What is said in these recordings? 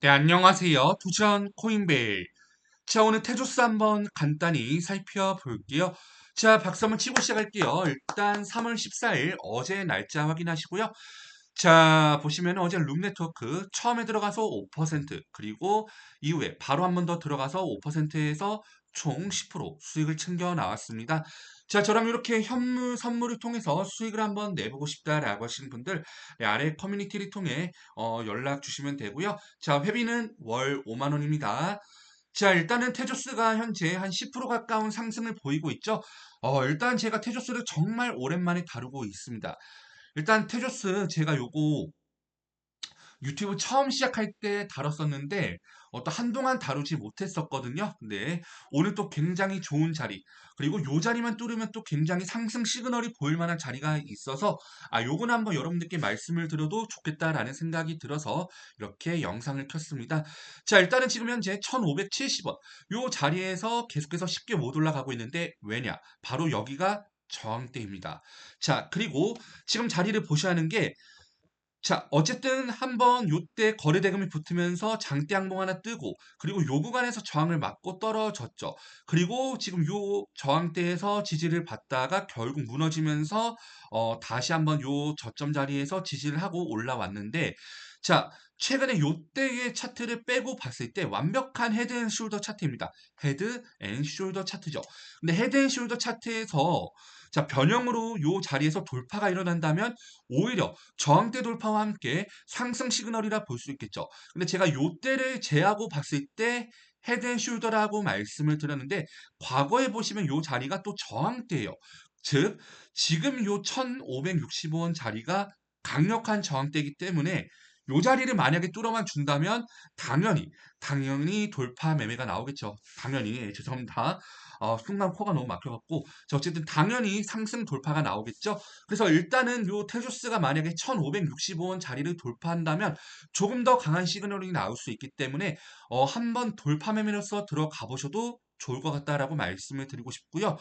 네, 안녕하세요. 투전 코인벨. 자, 오늘 테조스 한번 간단히 살펴볼게요. 자, 박수 한번 치고 시작할게요. 일단 3월 14일 어제 날짜 확인하시고요. 자, 보시면 어제 룸 네트워크 처음에 들어가서 5% 그리고 이후에 바로 한 번 더 들어가서 5%에서 총 10% 수익을 챙겨 나왔습니다. 자, 저랑 이렇게 현무 선물을 통해서 수익을 한번 내보고 싶다라고 하시는 분들 네, 아래 커뮤니티를 통해 어, 연락 주시면 되고요. 자, 회비는 월 5만 원입니다. 자, 일단은 테조스가 현재 한 10% 가까운 상승을 보이고 있죠. 어, 일단 제가 테조스를 정말 오랜만에 다루고 있습니다. 일단 테조스 제가 요거 유튜브 처음 시작할 때 다뤘었는데 어, 또 한동안 다루지 못했었거든요. 근데 오늘 또 굉장히 좋은 자리 그리고 요 자리만 뚫으면 또 굉장히 상승 시그널이 보일 만한 자리가 있어서 아 요건 한번 여러분들께 말씀을 드려도 좋겠다라는 생각이 들어서 이렇게 영상을 켰습니다. 자 일단은 지금 현재 1570원 요 자리에서 계속해서 쉽게 못 올라가고 있는데 왜냐 바로 여기가 저항대입니다. 자 그리고 지금 자리를 보셔야 하는 게 자, 어쨌든 한번 요때 거래 대금이 붙으면서 장대 항봉 하나 뜨고 그리고 요 구간에서 저항을 맞고 떨어졌죠. 그리고 지금 요 저항대에서 지지를 받다가 결국 무너지면서 어, 다시 한번 요 저점 자리에서 지지를 하고 올라왔는데 자, 최근에 요때의 차트를 빼고 봤을 때 완벽한 헤드 앤 숄더 차트입니다. 헤드 앤 숄더 차트죠. 근데 헤드 앤 숄더 차트에서 자, 변형으로 요 자리에서 돌파가 일어난다면 오히려 저항대 돌파와 함께 상승 시그널이라 볼 수 있겠죠. 근데 제가 요때를 제하고 봤을 때 헤드 앤 숄더라고 말씀을 드렸는데 과거에 보시면 요 자리가 또 저항대예요. 즉 지금 요 1565원 자리가 강력한 저항대이기 때문에 요 자리를 만약에 뚫어만 준다면 당연히 당연히 돌파 매매가 나오겠죠. 당연히 예, 죄송합니다. 어, 순간 코가 너무 막혀갖고 자, 어쨌든 당연히 상승 돌파가 나오겠죠. 그래서 일단은 요 테조스가 만약에 1565원 자리를 돌파한다면 조금 더 강한 시그널이 나올 수 있기 때문에 어, 한번 돌파 매매로서 들어가 보셔도 좋을 것 같다라고 말씀을 드리고 싶고요.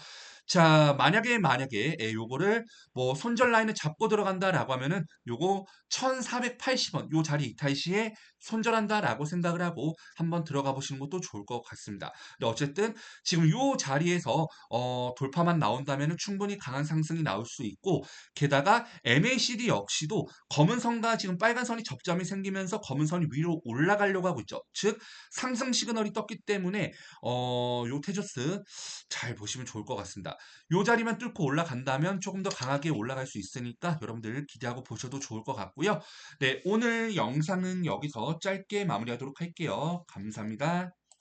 자, 만약에 만약에 예, 요거를 뭐 손절 라인을 잡고 들어간다라고 하면은 요거 1480원 요 자리 이탈 시에 손절한다라고 생각을 하고 한번 들어가 보시는 것도 좋을 것 같습니다. 근데 어쨌든 지금 요 자리에서 어, 돌파만 나온다면 충분히 강한 상승이 나올 수 있고 게다가 MACD 역시도 검은 선과 지금 빨간 선이 접점이 생기면서 검은 선이 위로 올라가려고 하고 있죠. 즉 상승 시그널이 떴기 때문에 어, 요 테조스 잘 보시면 좋을 것 같습니다. 요 자리만 뚫고 올라간다면 조금 더 강하게 올라갈 수 있으니까 여러분들 기대하고 보셔도 좋을 것 같고요. 네, 오늘 영상은 여기서 짧게 마무리하도록 할게요. 감사합니다.